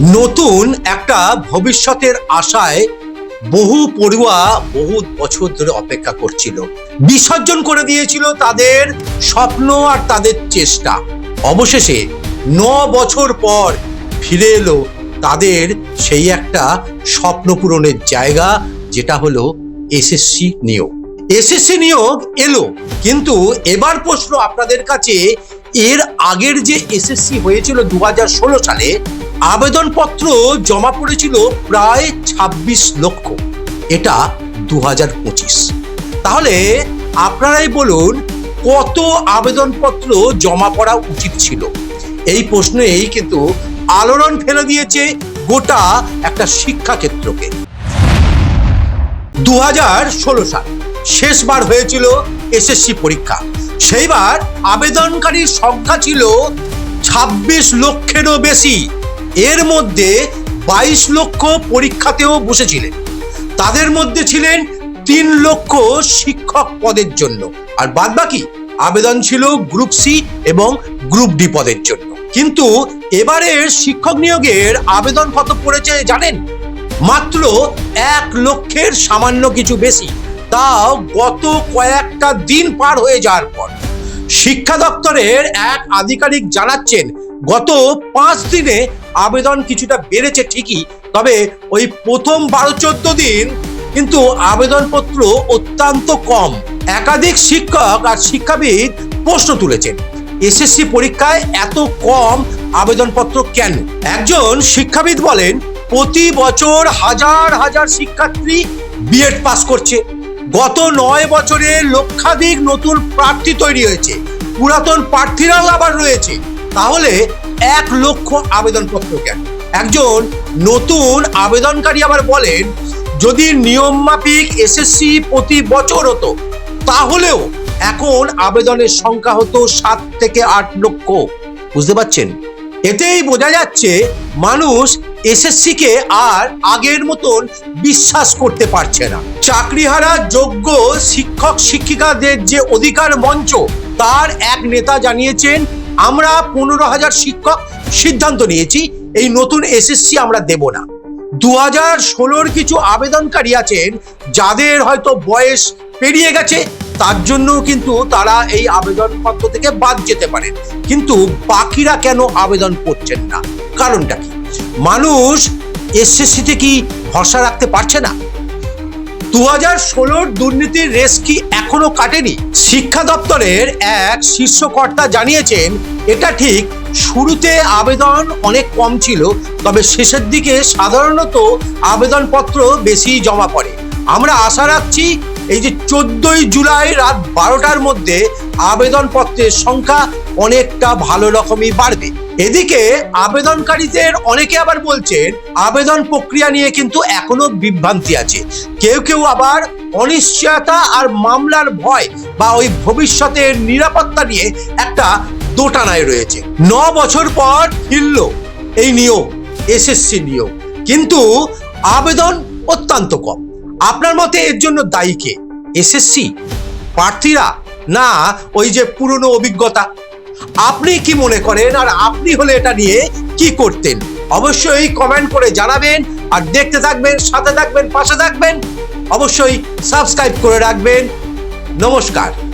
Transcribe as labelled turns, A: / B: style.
A: নতুন একটা ভবিষ্যতের আশায় বহু পড়ুয়া বহু বছর ধরে অপেক্ষা করছিল। বিসর্জন করে দিয়েছিল তাদের স্বপ্ন আর তাদের চেষ্টা। অবশেষে ন বছর পর ফিরে এলো তাদের সেই একটা স্বপ্ন পূরণের জায়গা, যেটা হলো এসএসসি নিয়োগ। এসএসসি নিয়োগ এলো, কিন্তু এবার প্রশ্ন আপনাদের কাছে, এর আগের যে এসএসসি হয়েছিল দু হাজার ষোলো সালে আবেদনপত্র জমা পড়েছিল প্রায় ২৬ লক্ষ। এটা দু হাজার পঁচিশ। তাহলে আপনারাই বলুন, কত আবেদনপত্র জমা পড়া উচিত ছিল? এই প্রশ্নেই কিন্তু আলোড়ন ফেলে দিয়েছে গোটা একটা শিক্ষাক্ষেত্রকে। দু হাজার ষোলো সাল শেষবার হয়েছিল এসএসসি পরীক্ষা। সেইবার আবেদনকারীর সংখ্যা ছিল ছাব্বিশ লক্ষেরও বেশি। এর মধ্যে বাইশ লক্ষ পরীক্ষাতেও বসেছিলেন। তাদের মধ্যে ছিলেন তিন লক্ষ শিক্ষক পদের জন্য। আর বাদ বাকি আবেদন ছিল গ্রুপ সি এবং গ্রুপ ডি পদের জন্য। কিন্তু এবারের শিক্ষক নিয়োগের আবেদন কত পড়েছে জানেন? মাত্র এক লক্ষের সামান্য কিছু বেশি। তাও গত কয়েকটা দিন পার হয়ে যাওয়ার পর। শিক্ষা দপ্তরের এক আধিকারিক জানাচ্ছেন, গত পাঁচ দিনে আবেদন কিছুটা বেড়েছে ঠিকই, তবে ওই প্রথম বারো চোদ্দ দিন কিন্তু আবেদনপত্র অত্যন্ত কম। একাধিক শিক্ষক আর শিক্ষাবিদ প্রশ্ন তুলেছেন, এসএসসি পরীক্ষায় এত কম আবেদনপত্র কেন? একজন শিক্ষাবিদ বলেন, প্রতি বছর হাজার হাজার শিক্ষার্থী বিএড পাস করছে। গত নয় বছরে লক্ষাধিক নতুন প্রার্থী তৈরি হয়েছে। পুরাতন প্রার্থীরাও আবার রয়েছে। তাহলে এক লক্ষ আবেদনপত্র কেন? একজন নতুন আবেদনকারী আবার বলেন, যদি নিয়ম মাফিক এসএসসি প্রতি বছর হতো, তাহলেও এখন আবেদনের সংখ্যা হতো সাত থেকে আট লক্ষ। বুঝতে পারছেন? এতেই বোঝা যাচ্ছে মানুষ এসএসসি কে আর আগের মতন বিশ্বাস করতে পারছে না। চাকরিহারা যোগ্য শিক্ষক শিক্ষিকাদের যে অধিকার মঞ্চ, তার এক নেতা জানিয়েছেন, আমরা পনেরো হাজার শিক্ষক সিদ্ধান্ত নিয়েছি, এই নতুন এসএসসি আমরা দেব না। দু হাজার ষোলোর কিছু আবেদনকারী আছেন, যাদের হয়তো বয়স পেরিয়ে গেছে, তার জন্য কিন্তু তারা এই আবেদনপত্র থেকে বাদ যেতে পারেন। কিন্তু বাকিরা কেন আবেদন করছেন না? কারণটা কি? মানুষ এসএসসিতে কি ভরসা রাখতে পারছে না? দু হাজার ষোলোর দুর্নীতির রেস কি এখনও কাটেনি? শিক্ষা দপ্তরের এক শীর্ষকর্তা জানিয়েছেন, এটা ঠিক শুরুতে আবেদন অনেক কম ছিল, তবে শেষের দিকে সাধারণত আবেদনপত্র বেশি জমা পড়ে। আমরা আশা রাখছি এই যে চোদ্দই জুলাই রাত বারোটার মধ্যে আবেদনপত্রের সংখ্যা অনেকটা ভালো রকমই বাড়বে। এদিকে আবেদনকারীদের অনেকে আবার বলছেন, আবেদন প্রক্রিয়া নিয়ে কিন্তু এখনও বিভ্রান্তি আছে। কেউ কেউ আবার অনিশ্চয়তা আর মামলার ভয় বা ওই ভবিষ্যতের নিরাপত্তা নিয়ে একটা দোটানায় রয়েছে। ন বছর পর ফিরল এই নিয়োগ এসএসসি নিয়োগ কিন্তু আবেদন অত্যন্ত কম। আপনার মতে এর জন্য দায়ী কে? এসএসসি প্রার্থীরা? না, ওই যে পুরনো অভিজ্ঞতা। আপনি কি মনে করেন আর আপনি হলে এটা নিয়ে কি করতেন? অবশ্যই কমেন্ট করে জানাবেন আর দেখতে থাকবেন, সাথে থাকবেন, পাশে থাকবেন। অবশ্যই সাবস্ক্রাইব করে রাখবেন। নমস্কার।